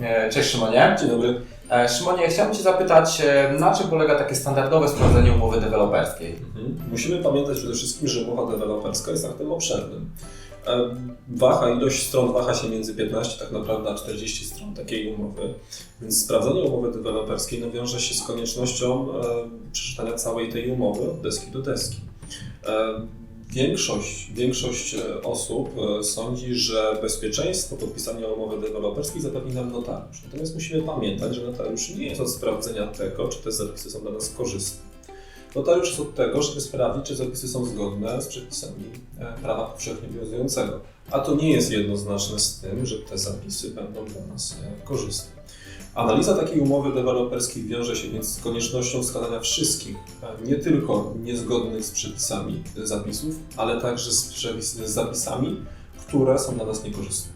E, Cześć Szymonie. Dzień dobry. E, Szymonie, chciałbym Cię zapytać, e, na czym polega takie standardowe sprawdzenie umowy deweloperskiej? Mhm. Musimy pamiętać przede wszystkim, że umowa deweloperska jest aktem obszernym. Waha, ilość stron waha się między 15 tak naprawdę a 40 stron takiej umowy, więc sprawdzenie umowy deweloperskiej no, wiąże się z koniecznością przeczytania całej tej umowy od deski do deski. Większość, większość e, osób e, sądzi, że bezpieczeństwo podpisania umowy deweloperskiej zapewni nam notariusz. Natomiast musimy pamiętać, że notariusz nie jest od sprawdzenia tego, czy te zapisy są dla nas korzystne. Notariusz jest od tego, żeby sprawdzić, czy zapisy są zgodne z przepisami e, prawa powszechnie obowiązującego. A to nie jest jednoznaczne z tym, że te zapisy będą dla nas korzystne. Analiza takiej umowy deweloperskiej wiąże się więc z koniecznością wskazania wszystkich, e, nie tylko niezgodnych z przepisami zapisów, ale także z, przepis, z zapisami, które są dla nas niekorzystne.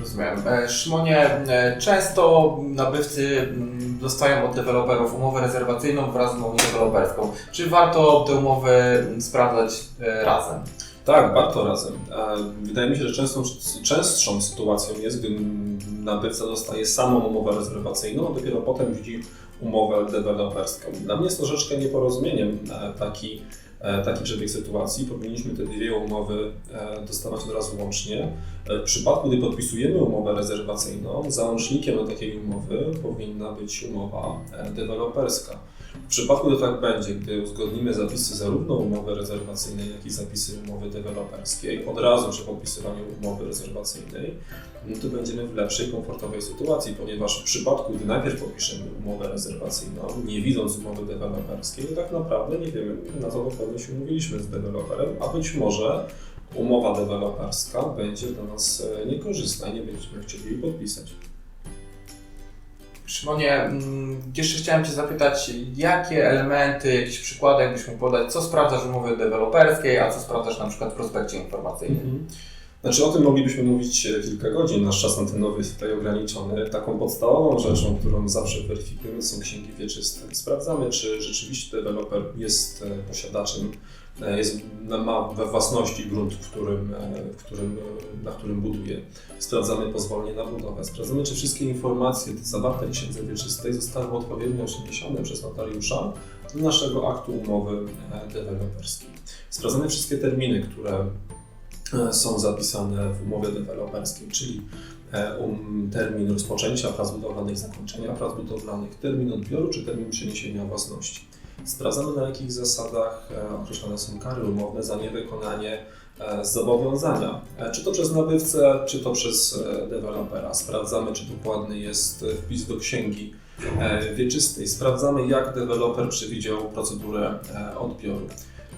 Rozumiem. E, Szymonie, e, często nabywcy mm, dostają od deweloperów umowę rezerwacyjną wraz z umową deweloperską. Czy warto te umowy mm, sprawdzać razem? Tak, warto razem. E, Wydaje mi się, że częstą, częstszą sytuacją jest, gdy nabywca dostaje samą umowę rezerwacyjną, a dopiero potem widzi umowę deweloperską. Dla mnie jest troszeczkę nieporozumieniem e, taki, e, taki przebieg sytuacji. Powinniśmy te dwie umowy e, dostawać od razu łącznie. W przypadku, gdy podpisujemy umowę rezerwacyjną, załącznikiem do takiej umowy powinna być umowa deweloperska. W przypadku, gdy tak będzie, gdy uzgodnimy zapisy zarówno umowy rezerwacyjnej, jak i zapisy umowy deweloperskiej od razu przy podpisywaniu umowy rezerwacyjnej, no to będziemy w lepszej, komfortowej sytuacji, ponieważ w przypadku, gdy najpierw podpiszemy umowę rezerwacyjną, nie widząc umowy deweloperskiej, tak naprawdę nie wiemy, na co dokładnie się umówiliśmy z deweloperem, a być może umowa deweloperska będzie dla nas e, niekorzystna i nie będziemy chcieli jej podpisać. Szymonie, mm, jeszcze chciałem Cię zapytać, jakie elementy, jakieś przykłady jakbyś mógł podać, co sprawdzasz w umowie deweloperskiej, a co sprawdzasz na przykład w prospekcie informacyjnym? Znaczy o tym moglibyśmy mówić e, kilka godzin, nasz czas antenowy jest tutaj ograniczony. Taką podstawową rzeczą, którą zawsze weryfikujemy są księgi wieczyste. Sprawdzamy, czy rzeczywiście deweloper jest e, posiadaczem, jest, ma we własności grunt, w którym, e, w którym, e, na którym buduje. Sprawdzamy pozwolenie na budowę. Sprawdzamy, czy wszystkie informacje zawarte w księdze wieczystej zostały odpowiednio przeniesione przez notariusza do naszego aktu umowy e, deweloperskiej. Sprawdzamy wszystkie terminy, które e, są zapisane w umowie deweloperskiej, czyli e, um, termin rozpoczęcia prac budowlanych, zakończenia prac budowlanych, termin odbioru czy termin przeniesienia własności. Sprawdzamy na jakich zasadach e, określone są kary umowne za niewykonanie e, zobowiązania, e, czy to przez nabywcę, czy to przez dewelopera. Sprawdzamy, czy dokładny jest wpis do księgi wieczystej. Sprawdzamy, jak deweloper przewidział procedurę odbioru.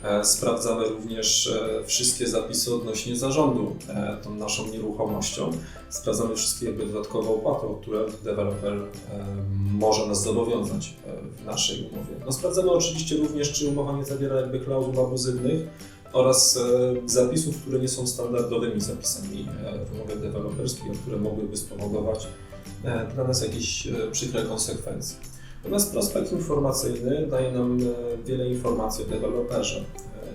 E, Sprawdzamy również e, wszystkie zapisy odnośnie zarządu e, tą naszą nieruchomością. Sprawdzamy wszystkie jakby dodatkowe opłaty, o które deweloper może nas zobowiązać w naszej umowie. No, sprawdzamy oczywiście również, czy umowa nie zawiera jakby klauzul abuzywnych oraz zapisów, które nie są standardowymi zapisami w umowie deweloperskiej, które mogłyby spowodować dla nas jakieś przykre konsekwencje. Natomiast prospekt informacyjny daje nam e, wiele informacji o deweloperze.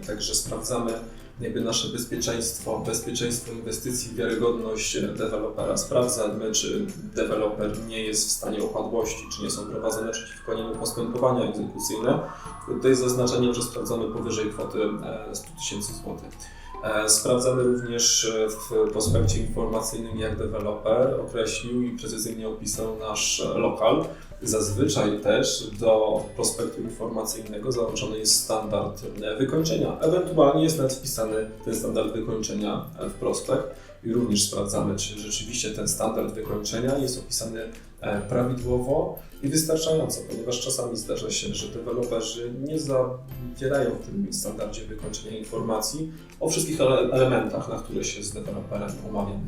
E, Także sprawdzamy jakby nasze bezpieczeństwo, bezpieczeństwo inwestycji, wiarygodność e, dewelopera. Sprawdzamy, czy deweloper nie jest w stanie opadłości, czy nie są prowadzone przeciwko niemu postępowania egzekucyjne. Tutaj zaznaczenie, że sprawdzamy powyżej kwoty e, 100 tysięcy złotych. E, Sprawdzamy również e, w prospekcie informacyjnym, jak deweloper określił i precyzyjnie opisał nasz e, lokal. Zazwyczaj też do prospektu informacyjnego załączony jest standard wykończenia. Ewentualnie jest nawet wpisany ten standard wykończenia w prospekt i również sprawdzamy, czy rzeczywiście ten standard wykończenia jest opisany e, prawidłowo i wystarczająco, ponieważ czasami zdarza się, że deweloperzy nie zawierają w tym standardzie wykończenia informacji o wszystkich ele- elementach, na które się z deweloperem umawiamy.